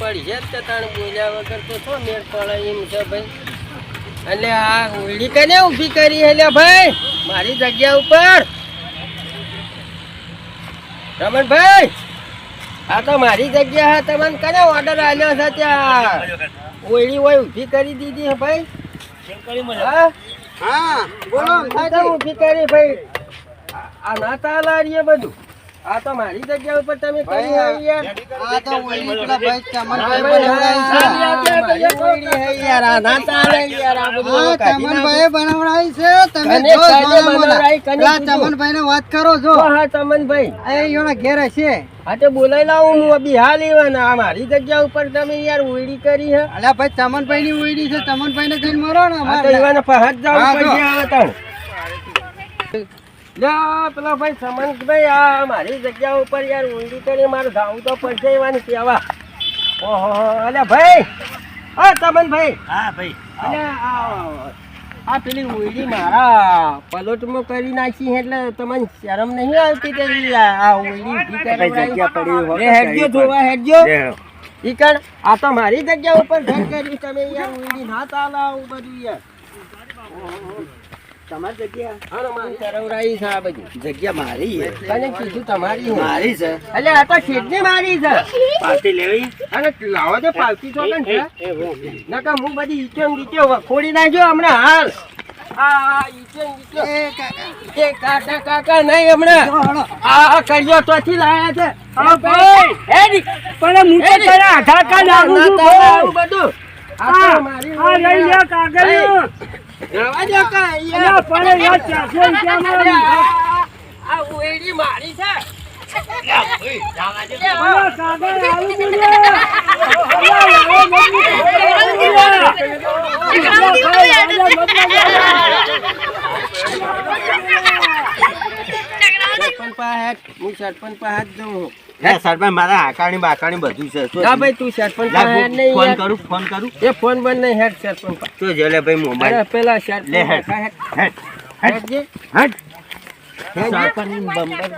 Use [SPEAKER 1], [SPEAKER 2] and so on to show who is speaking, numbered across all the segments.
[SPEAKER 1] પડી છે તો તાણ બોલ્યા વગર તો શું મેળ પડે એમ છે ભાઈ? એટલે આ ઓયડી કને ઊભી કરી એટલે ભાઈ મારી જગ્યા ઉપર. રમણભાઈ આ તો મારી જગ્યા તમને કને ઓર્ડર આવ્યો છે ત્યાં? ઓળી હોય ઊભી કરી દીધી હે ભાઈ. હા?
[SPEAKER 2] હા બોલો
[SPEAKER 1] ઊભી કરી ભાઈ. આ- આ લારીએ બધું. આ તો મારી જગ્યા ઉપર તમે કરી હે યાર
[SPEAKER 2] આ તો ઓલી પેલા ભાઈ ચમન
[SPEAKER 1] ભાઈ
[SPEAKER 2] બનાવડાઈ છે. હા ચમનભાઈ યાર આ બધું
[SPEAKER 1] ચમન
[SPEAKER 2] ભાઈ
[SPEAKER 1] બનાવડાઈ
[SPEAKER 2] છે તમે
[SPEAKER 1] જો કને
[SPEAKER 2] ચમન
[SPEAKER 1] ભાઈ
[SPEAKER 2] ને વાત કરો છો
[SPEAKER 1] ચમનભાઈ
[SPEAKER 2] એ યોના ઘેર હશે
[SPEAKER 1] આ તો બોલાઈ લાવું હું બિહાર હાલ એવાના આ મારી જગ્યા ઉપર તમે યાર ઉડી કરી હે.
[SPEAKER 2] અલ્યા ભાઈ ચમનભાઈ ની ઉડી છે ચમનભાઈ ને જઈને મરો ને
[SPEAKER 1] આ તો
[SPEAKER 2] અમારે.
[SPEAKER 1] પહાડ જવું
[SPEAKER 2] હા,
[SPEAKER 1] હવે તાણ. પેલો ભાઈ સમનભાઈ આ મારી જગ્યા ઉપર યાર ઊંડી કરી મારે જાવું તો પડશે એવાની કહેવા ઓહો અલ્યા ભાઈ હા ચમનભાઈ
[SPEAKER 3] હા ભાઈ
[SPEAKER 1] અલ્યા, આ પેલી ઊંડી મારા પલોટમાં કરી નાખી એટલે તમને શરમ નહીં આવતી કે આ ઊંડી ઊભી
[SPEAKER 3] ભાઈ જગ્યા પડી
[SPEAKER 1] હેડજો જોવા હેડજો. ઈકણ આ તો મારી જગ્યા ઉપર ઘર કર્યું તમે યાર ઊંડી ના ચાલે આવું બધું યાર.
[SPEAKER 3] તમારી જગ્યા
[SPEAKER 1] હાલો મારી તરવરાઈ છે આ બધી
[SPEAKER 3] જગ્યા મારી છે.
[SPEAKER 1] કને કીધું તમારી
[SPEAKER 3] મારી છે
[SPEAKER 1] એટલે આ તો શેઠની મારી છે
[SPEAKER 3] પાર્ટી લેવી
[SPEAKER 1] અને લાવો તો પાવતી તો છે
[SPEAKER 3] એ હું
[SPEAKER 1] બધી ઈચો ને ઈચો નાખ્યો હમણાં હાલ આ આ ઈચો એ કાકા કાકા નહીં હમણાં આ આ કર્યો તોથી લાયા છે હા ભાઈ હેડી
[SPEAKER 4] પણ હું તો તારા આધાર કાર્ડ છું
[SPEAKER 1] બધું આ મારી
[SPEAKER 4] હા, લઈ લે કાગળિયું.
[SPEAKER 1] જવા દો કા
[SPEAKER 4] અલા, પણ યાર
[SPEAKER 1] આ ઉએડી મારી છે. સરપંચ પાસે હું સરપંચ પાસે જ જઉં. છું.
[SPEAKER 3] સરપંચ મારા આકાણી બાકાણી બધું છે શું
[SPEAKER 1] ના ભાઈ તું સરપંચ નહીં
[SPEAKER 3] ફોન કરું ફોન કરું
[SPEAKER 1] એ ફોન બંધ નહીં હેડ સરપંચ.
[SPEAKER 3] તો જે ભાઈ મોબાઈલ
[SPEAKER 1] પેલા સરપંચ
[SPEAKER 3] લે હેડ.
[SPEAKER 1] હેડ. હેડજે.
[SPEAKER 3] સરપંચ બંબર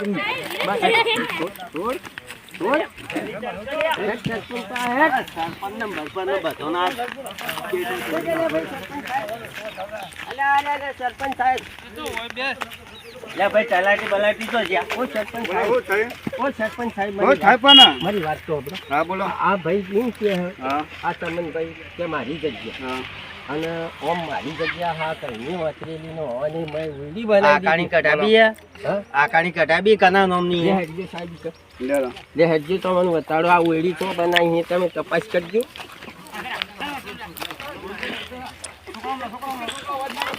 [SPEAKER 1] છોડ. છોડ. હેડ સરપંચ હેડ.
[SPEAKER 3] સરપંચ ને બરપણ બધો ના
[SPEAKER 1] અલા, અલા, અલા, સરપંચ સાહેબ
[SPEAKER 3] લે ભાઈ તલાટી બલાટી તો જ્યાં
[SPEAKER 1] ઓ સરપંચ સાહેબ ઓ સરપંચ સાહેબ
[SPEAKER 2] હો,
[SPEAKER 1] મારી
[SPEAKER 2] થાય
[SPEAKER 1] વાત-
[SPEAKER 2] પણ
[SPEAKER 1] મારી વાત તો સાંભળો.
[SPEAKER 2] હા બોલો.
[SPEAKER 1] આ ભાઈ એમ કે હે,
[SPEAKER 2] હા
[SPEAKER 1] આ કે મારી જગ્યા.
[SPEAKER 2] હા.
[SPEAKER 1] અને ઓમ મારી જગ્યા હા કઈની વતરેલી નો હોવાની મેં
[SPEAKER 3] આકાણી
[SPEAKER 1] બનાવી
[SPEAKER 3] કઢાબી હે?
[SPEAKER 1] હા?
[SPEAKER 3] આકાણી કઢાબી કના નામની હે?
[SPEAKER 1] સાહેબ.
[SPEAKER 2] લે.
[SPEAKER 1] તો મને બતાડો આ વેડી તો બનાવી છે તમે તપાસ કરજો.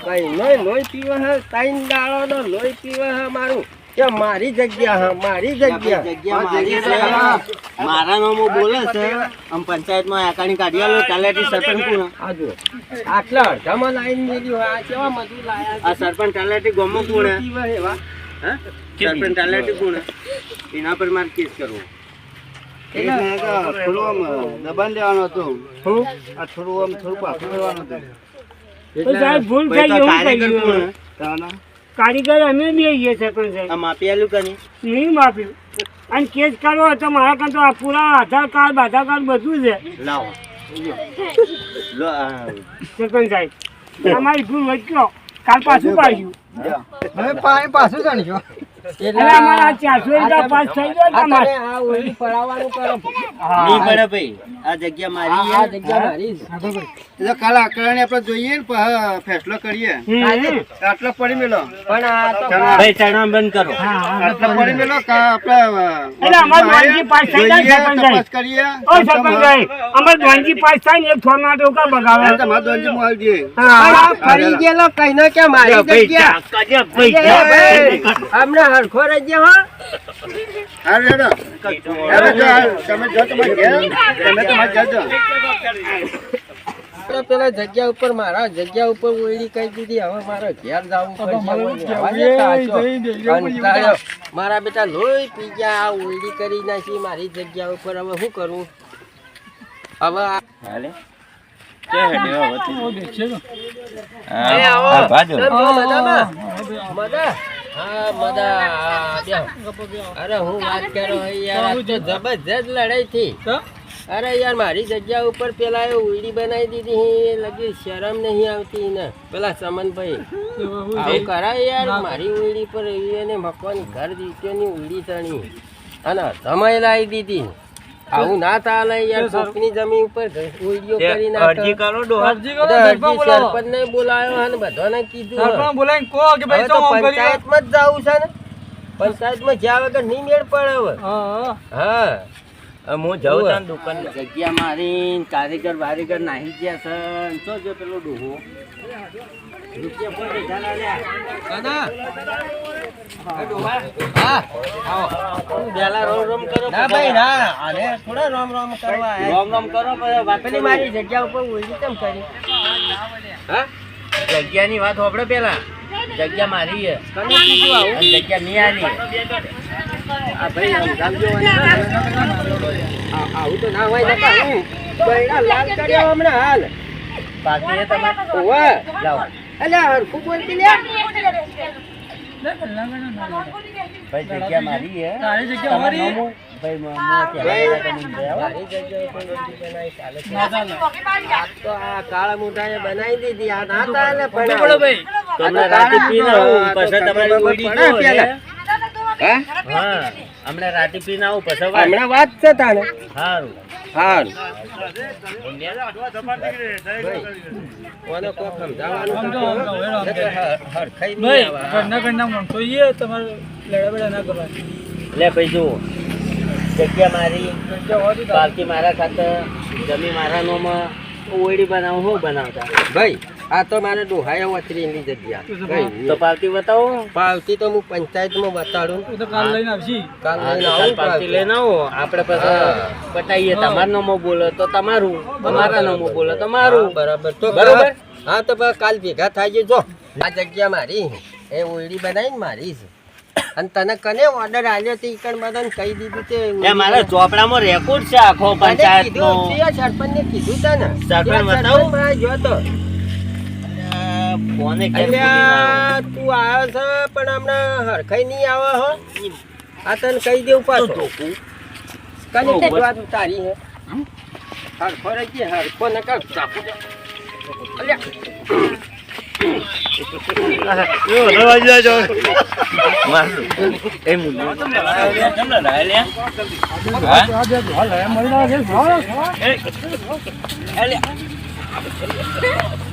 [SPEAKER 1] કઈ નહીં લોહી પીવે હે તાઈન દાળો નો લોહી પીવે હે મારું કે મારી જગ્યા હા મારી જગ્યા.
[SPEAKER 3] જગ્યા મારી મારા નામો બોલે છે આમ પંચાયતમાં આકાણી કાઢી આલો તલાટી સરપંચ કોણ?
[SPEAKER 1] આ આટલા અડધામાં લાઈન મેલી હોય. આ કેવા મજૂર લાયા
[SPEAKER 3] આ સરપંચ તલાટી ગમો કોણ હે?
[SPEAKER 1] એવા.
[SPEAKER 3] હે? સરપંચ તલાટી કોણ એના પર મારે કેસ કરવો.
[SPEAKER 2] થોડું દબાણ લેવાનું હતું. આ થોડું આમ થોડું પાછું કરવાનું હતું.
[SPEAKER 4] ભૂલ થઈ એવું
[SPEAKER 3] કારીગર
[SPEAKER 4] અમે બી આવીએ સરપંચ સાહેબ.
[SPEAKER 3] આ માપી આલ્યું કની
[SPEAKER 4] નહીં? માપ્યું. અને કેસ કરવો હોય તો મારા કાં તો આ પૂરા આધાર કાર્ડ આધાર કાર્ડ બધું છે.
[SPEAKER 3] લાવો. લો આ.
[SPEAKER 4] સરપંચ સાહેબ અમારી ભૂલ વચ્ચો કાલ પાછું પાડ્યું.
[SPEAKER 2] પાછું ચણ્યો
[SPEAKER 4] એટલે અમારા આ ચારસો રૂપિયા પાસ થઈ ગયો
[SPEAKER 1] આ
[SPEAKER 4] તમારે.
[SPEAKER 1] તમે આ ઓલી પડાવવાનું કરો.
[SPEAKER 3] નહીં પડે ભાઈ. આ જગ્યા
[SPEAKER 1] આ
[SPEAKER 3] મારી
[SPEAKER 1] આ
[SPEAKER 3] હે.
[SPEAKER 1] જગ્યા મારી છે.
[SPEAKER 2] એટલે કાલે આકડાને આપણે જોઈએ ને પછી ફેસલો કરીએ. આટલો પડી મેલો.
[SPEAKER 1] પણ આ તો
[SPEAKER 3] ભાઈ ચણા બંધ કરો.
[SPEAKER 2] આટલો પડી મેલો કા
[SPEAKER 4] ધોનજી
[SPEAKER 2] તપાસ કરીએ.
[SPEAKER 4] અમારે ધોનજી પાસ થાય ને એક ફોન માટે ઉકા બગાવે.
[SPEAKER 2] તમારા દોનજી માં આવી દઈએ
[SPEAKER 1] આ
[SPEAKER 4] હા.
[SPEAKER 1] ફરી ગયેલો કઈ ન કે મારી જગ્યા? હમણાં હરખો રહેજે હો.
[SPEAKER 2] હારું હેડો. હેડો જો, હારું. તમે જો તમારે ઘેર. તમે તમારે ઘેર જો.
[SPEAKER 1] પેલા જગ્યા ઉપર મારા જગ્યા ઉપર ઓયડી કઈ દીધી હવે મારે ઘેર જવું. મારા બેટા લોહી પી ગયા આ ઓયડી કરી નાખી મારી જગ્યા ઉપર. હવે શું કરું? હવે આ-
[SPEAKER 3] હાલે. કે હેડ્યો હવે
[SPEAKER 1] એ આવો.
[SPEAKER 3] હા
[SPEAKER 1] બેહો. અરે હું વાત કરો યાર તો જબરજસ્ત લડાઈ થી અરે યાર મારી જગ્યા ઉપર પેલા એ ઉઈડી બનાવી દીધી એ લગી શરમ નહીં આવતી ને પેલા સમનભાઈ. આવું કરાય યાર મારી ઉઈડી પર એને મકાન ઘર દીત્યોની ઉડી તણી. અને સમય લાવી દીધી. આવું ના ચાલે યાર કોકની જમીન ઉપર ઉઈડીઓ કરી ના
[SPEAKER 3] અરજી કરો ડોહા.
[SPEAKER 1] સરપંચ ને બોલાયો અને બધાને કીધું
[SPEAKER 5] સરપંચ બોલાવીને કો
[SPEAKER 1] કે
[SPEAKER 5] ભાઈ
[SPEAKER 1] તો પંચાયતમાં જ જાવું છે ને. પંચાયતમાં જ્યાં વગર નહીં મેળ પડે હવે.
[SPEAKER 5] હા. હા.
[SPEAKER 1] હા
[SPEAKER 3] હું જાઉં દુકાન જગ્યા મારી કારીગર વારીગર નાહી ગયા છે. ને જો પેલો ડોહો? બેઠા ના લ્યા.
[SPEAKER 1] કાના?
[SPEAKER 3] એ ડોહા,
[SPEAKER 1] હા આવો.
[SPEAKER 3] તું રોમ રોમ કરો
[SPEAKER 1] ના ભાઈ ના આને થોડા રોમ રોમ
[SPEAKER 3] રોમ રોમ કરો વાત
[SPEAKER 1] પેલી જગ્યા ઉપર ઉલટી કેમ કરી? હા?
[SPEAKER 3] જગ્યાની વાત હોભળો પેલા જગ્યા મારી જગ્યા નિયાની
[SPEAKER 1] આ ભાઈ આમ આ- આવું તો ના હોય નકા હું. બૈરા લાલ કર્યો હમણાં હાલ.
[SPEAKER 3] બાકી એ તમારે
[SPEAKER 1] ઓવે.
[SPEAKER 3] લાવો.
[SPEAKER 1] અલ્યા હરખું બોલતી લે.
[SPEAKER 3] ભાઈ જગ્યા મારી હે.
[SPEAKER 5] તારી જગ્યા
[SPEAKER 3] મારી? ભાઈ મ- મ- તમે ગયા હો.
[SPEAKER 1] જગ્યા ઉપર ઉલટી બનાવી ચાલે. તો આ કાળા મોઢાએ બનાવી દીધી. આ ના ચાલે પડે
[SPEAKER 5] બોલો. ભાઈ.
[SPEAKER 3] તમને રાતે પીને પછી તમારી ઉડી. છે.
[SPEAKER 1] હા?
[SPEAKER 3] હમણાં રાતે પીને આવું પછી
[SPEAKER 1] હમણાં વાત છે તાને
[SPEAKER 3] સારું લે ભાઈ જુઓ. જગ્યા મારી પાલકી મારા ખાતે જમી મારા નોમાં ઓયડી બનાવું હું બનાવતા?
[SPEAKER 1] ભાઈ આ તો મારે ડોહાએ વચરીની જગ્યા
[SPEAKER 3] તો પાલતી બતાવો.
[SPEAKER 1] પાલતી તો હું પંચાયતમાં બતાડું.
[SPEAKER 5] તો કાલ લઈને આવશી
[SPEAKER 1] કાલ લઈને આવું પાલતી
[SPEAKER 3] લઈને આવો. આપણે પછી. બતાવીએ તમારા નામો બોલો તો તમારું. અમારા નામો બોલો તમારું
[SPEAKER 1] બરાબર. તો
[SPEAKER 3] બરાબર?
[SPEAKER 1] હા તો બસ કાલ ભેગા થાય જો આ જગ્યા મારી એ ઓયડી બનાવીને મારી છે. અને તને કને ઓર્ડર આલ્યો તે ઈકણ બધાને કહી દીધું તે
[SPEAKER 3] એ મારા ચોપડામાં રેકોર્ડ છે આખો
[SPEAKER 1] મને
[SPEAKER 3] પંચાયત
[SPEAKER 1] કીધું છે, સરપંચને કીધું તને.
[SPEAKER 3] સરપંચ બતાવું?
[SPEAKER 1] જો તો.
[SPEAKER 3] ફોને
[SPEAKER 1] તું આવ્યો છે પણ હમણાં હરખાઈ નહીં આવે હો. આ તને કહી દેવું પાછું. કને વાત તું તારી હે? હરખો રહી ગઈ હરખો નકર ચાપુ અલ્યા.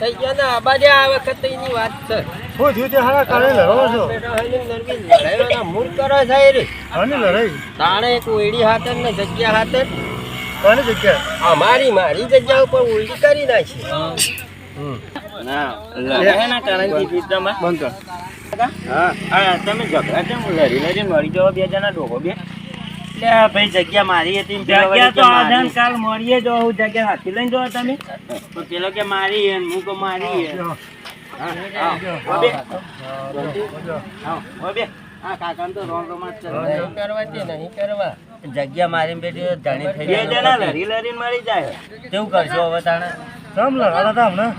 [SPEAKER 1] થઈ ગયા ને આબાજે આ વખત એની વાત છે.
[SPEAKER 2] શું થયું તે હારા કાલે લડો છો?
[SPEAKER 1] બેટા હઈને નરવી લડાઈઓના મૂળ કરે છે રે.
[SPEAKER 2] આની લડાઈ?
[SPEAKER 1] તાણે એક ઓયડી હાથે ને જગ્યા હાથે.
[SPEAKER 2] કોની જગ્યા?
[SPEAKER 1] અમારી મારી જગ્યા ઉપર ઉલટી કરી નાખી.
[SPEAKER 3] ના લડાઈના કારણથી પીતામાં
[SPEAKER 2] બંધ કર.
[SPEAKER 3] હા. હા. તમે ઝઘડા કેમ લડી લડી મળી જાઓ બે જણા ડોકો બે? લે આ ભાઈ જગ્યા મારી હતી જગ્યા તો આધાન
[SPEAKER 4] કાલ મળીએ જો હું જગ્યા હાથી લઈને જો તમે.
[SPEAKER 3] તો પેલો કે મારી હે હું કે મારી હે. હા, બે. આવો, હો બે. હા, કાકાને તો રોમ રોમ જ. ચાલે.
[SPEAKER 1] નહીં કરવા તે નહીં કરવા.
[SPEAKER 3] જગ્યા મારીને બેઠી ધણી થઈ જાય જણા લડી લડીને મરી જાય. કેવું કરશો હવે તાણે?
[SPEAKER 2] કેમ લડાતા હમણાં?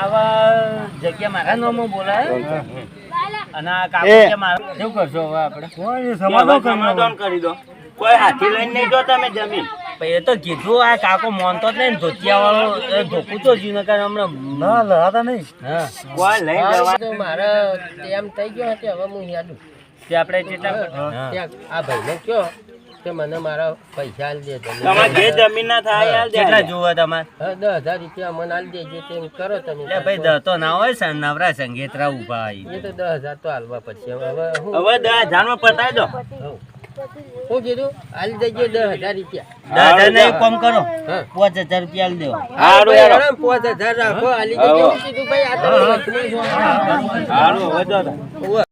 [SPEAKER 3] આવા જગ્યા મારા નામમાં બોલાય? અને આ કાકો
[SPEAKER 2] એ.
[SPEAKER 3] કે મારા શું કરશો હવે આપણે?
[SPEAKER 2] કોઈ
[SPEAKER 3] સમાધાન
[SPEAKER 2] સમાધાન
[SPEAKER 3] કરી દો. કોઈ હાથી લઈને નહીં જો તમે જમીન. એ તો કીધું આ કાકો મોનતો જ નહીં ને ધોતિયા વાળો ધોકું તો જીને કારણ હમણાં
[SPEAKER 2] ના લડાતા નહીં.
[SPEAKER 3] હા. કોઈ લઈ જવા
[SPEAKER 1] તો મારે એમ થઈ ગયો કે હવે હું યાદ
[SPEAKER 3] તે આપણે જેટલા આ
[SPEAKER 1] ભાઈ આ ભાઈને કયો. કે મને મારા પૈસા આલી દે તમે.
[SPEAKER 3] તમારે જે જમીન ના થાય હાલ કેટલા જોવા તમારે?
[SPEAKER 1] હા, દસ હજાર રૂપિયા મને આલી દેજો તેમ કરો તમે.
[SPEAKER 3] એટલે ભાઈ દતો ના હોય છે નવરા સંગીતરા ઊભા આવી
[SPEAKER 1] એ તો દસ હજાર તો હાલવા પડશે. હવે હું
[SPEAKER 3] હવે દસ હજારમાં પતાવી દો
[SPEAKER 1] શું કીધું આલી દેજો દસ હજાર રૂપિયા.
[SPEAKER 3] દસ હજાર ને એક કામ કરો.
[SPEAKER 1] હા.
[SPEAKER 3] પાંચ હજાર રૂપિયા આલી દેવો.
[SPEAKER 1] હારું પાંચ હજાર રાખો આલી દેજો. કીધું ભાઈ આ તો.
[SPEAKER 3] સારું હવે દો.